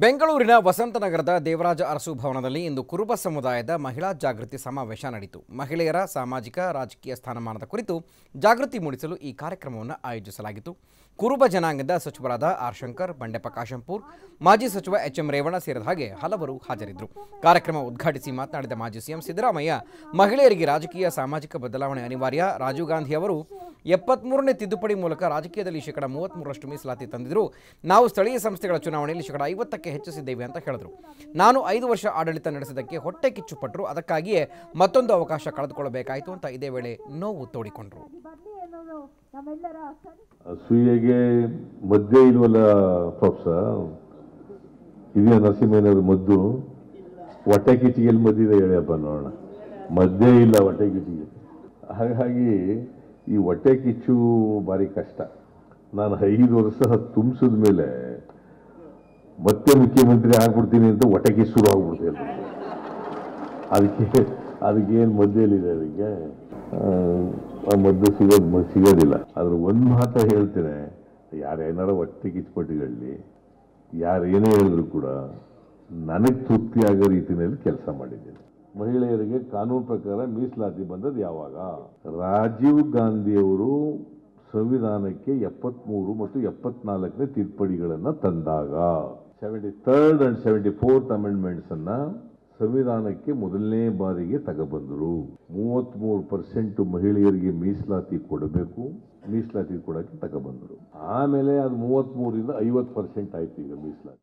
ಬೆಂಗಳೂರಿನ ವಸಂತನಗರದ ದೇವರಾಜ ಅರಸು ಭವನದಲ್ಲಿ ಇಂದು ಕುರುಬ ಸಮುದಾಯದ ಮಹಿಳಾ ಜಾಗೃತಿ ಸಮಾವೇಶ ನಡೆಯಿತು. ಮಹಿಳೆಯರ ಸಾಮಾಜಿಕ, ರಾಜಕೀಯ ಸ್ಥಾನಮಾನದ ಕುರಿತು ಜಾಗೃತಿ ಮೂಡಿಸಲು ಈ ಕಾರ್ಯಕ್ರಮವನ್ನು ಆಯೋಜಿಸಲಾಗಿತ್ತು. ಕುರುಬ ಜನಾಂಗದ ಸಚಿವರಾದ ಆರ್ ಶಂಕರ್, ಬಂಡೆಪ್ಪ ಕಾಶಂಪೂರ್, ಮಾಜಿ ಸಚಿವ ಎಚ್ ಎಂ ರೇವಣ್ಣ ಸೇರಿದ ಹಾಗೆ ಹಲವರು ಹಾಜರಿದ್ದರು. ಕಾರ್ಯಕ್ರಮ ಉದ್ಘಾಟಿಸಿ ಮಾತನಾಡಿದ ಮಾಜಿ ಸಿಎಂ ಸಿದ್ದರಾಮಯ್ಯ, ಮಹಿಳೆಯರಿಗೆ ರಾಜಕೀಯ, ಸಾಮಾಜಿಕ ಬದಲಾವಣೆ ಅನಿವಾರ್ಯ. ರಾಜೀವ್ ಗಾಂಧಿ ಅವರು ಎಪ್ಪತ್ಮೂರನೇ ತಿದ್ದುಪಡಿ ಮೂಲಕ ರಾಜಕೀಯದಲ್ಲಿ ಶೇಕಡ ಮೂವತ್ತ್ಮೂರರಷ್ಟು ಮೀಸಲಾತಿ ತಂದಿದ್ರು. ನಾವು ಸ್ಥಳೀಯ ಸಂಸ್ಥೆಗಳ ಚುನಾವಣೆಯಲ್ಲಿ ಶೇಕಡ ಐವತ್ತಕ್ಕೆ ಹೆಚ್ಚಿಸಿದ್ದೇವೆ ಅಂತ ಹೇಳಿದರು. ನಾನು ಐದು ವರ್ಷ ಆಡಳಿತ ನಡೆಸಿದ್ದಕ್ಕೆ ಹೊಟ್ಟೆ ಕಿಚ್ಚು ಪಟ್ಟರು ಅದಕ್ಕಾಗಿಯೇ ಮತ್ತೊಂದು ಅವಕಾಶ ಕಳೆದುಕೊಳ್ಳಬೇಕಾಯಿತು ಅಂತ ಇದೇ ವೇಳೆ ನೋವು ತೋಡಿಕೊಂಡರು. ಅಸೂಯೆಗೆ ಮದ್ದೆ ಇಲ್ವಲ್ಲ ಪ್ರೊಫೆಸರ್ ಇದೆಯ ನರಸಿಂಹಯ್ಯನವ್ರ ಮದ್ದು. ಹೊಟ್ಟೆ ಕಿಚ್ಚಿಗೆ ಎಲ್ಲಿ ಮದ್ದಿದೆ ಹೇಳಿಯಪ್ಪ ನೋಡೋಣ. ಮದ್ದೇ ಇಲ್ಲ ಹೊಟ್ಟೆ ಕಿಚ್ಚಿಗೆ. ಹಾಗಾಗಿ ಈ ಹೊಟ್ಟೆ ಕಿಚ್ಚು ಭಾರಿ ಕಷ್ಟ. ನಾನು ಐದು ವರ್ಷ ತುಂಬಿಸಿದ ಮೇಲೆ ಮತ್ತೆ ಮುಖ್ಯಮಂತ್ರಿ ಆಗ್ಬಿಡ್ತೀನಿ ಅಂತ ಹೊಟ್ಟೆ ಕಿಚ್ಚು ಶುರು ಆಗ್ಬಿಡ್ತೀನಿ ಅದಕ್ಕೆ ಅದಕ್ಕೇನು ಮದ್ದೆಯಲ್ಲಿದೆ ಅದಕ್ಕೆ? ಆ, ಮದ್ದು ಸಿಗೋದು ಸಿಗೋದಿಲ್ಲ. ಆದರೆ ಒಂದು ಮಾತ್ರ ಹೇಳ್ತೇನೆ ಯಾರೇನಾರ ಹೊಟ್ಟೆ ಕಿಚ್ಚುಪಟ್ಟಿಗಳಲ್ಲಿ ಯಾರೇನೇ ಹೇಳಿದ್ರು ಕೂಡ ನನಗೆ ತೃಪ್ತಿ ಆಗೋ ರೀತಿಯಲ್ಲಿ ಕೆಲಸ ಮಾಡಿದ್ದೀನಿ. ಮಹಿಳೆಯರಿಗೆ ಕಾನೂನು ಪ್ರಕಾರ ಮೀಸಲಾತಿ ಬಂದದ್ದು ಯಾವಾಗ? ರಾಜೀವ್ ಗಾಂಧಿಯವರು ಸಂವಿಧಾನಕ್ಕೆ ಎಪ್ಪತ್ಮೂರು ಮತ್ತು ಎಪ್ಪತ್ನಾಲ್ಕನೇ ತಿದ್ದುಪಡಿಗಳನ್ನು ತಂದಾಗ seventy third and seventy fourth amendments ಅನ್ನ ಸಂವಿಧಾನಕ್ಕೆ ಮೊದಲನೇ ಬಾರಿಗೆ ತಗೊಬಂದರು. ಮೂವತ್ತ್ಮೂರು ಪರ್ಸೆಂಟ್ ಮಹಿಳೆಯರಿಗೆ ಮೀಸಲಾತಿ ಕೊಡಬೇಕು, ಮೀಸಲಾತಿ ಕೊಡಕ್ಕೆ ತಗೊಬಂದರು. ಆಮೇಲೆ ಅದು ಮೂವತ್ತ್ಮೂರಿಂದ ಐವತ್ತು ಪರ್ಸೆಂಟ್ ಆಯ್ತು ಈಗ ಮೀಸಲಾತಿ.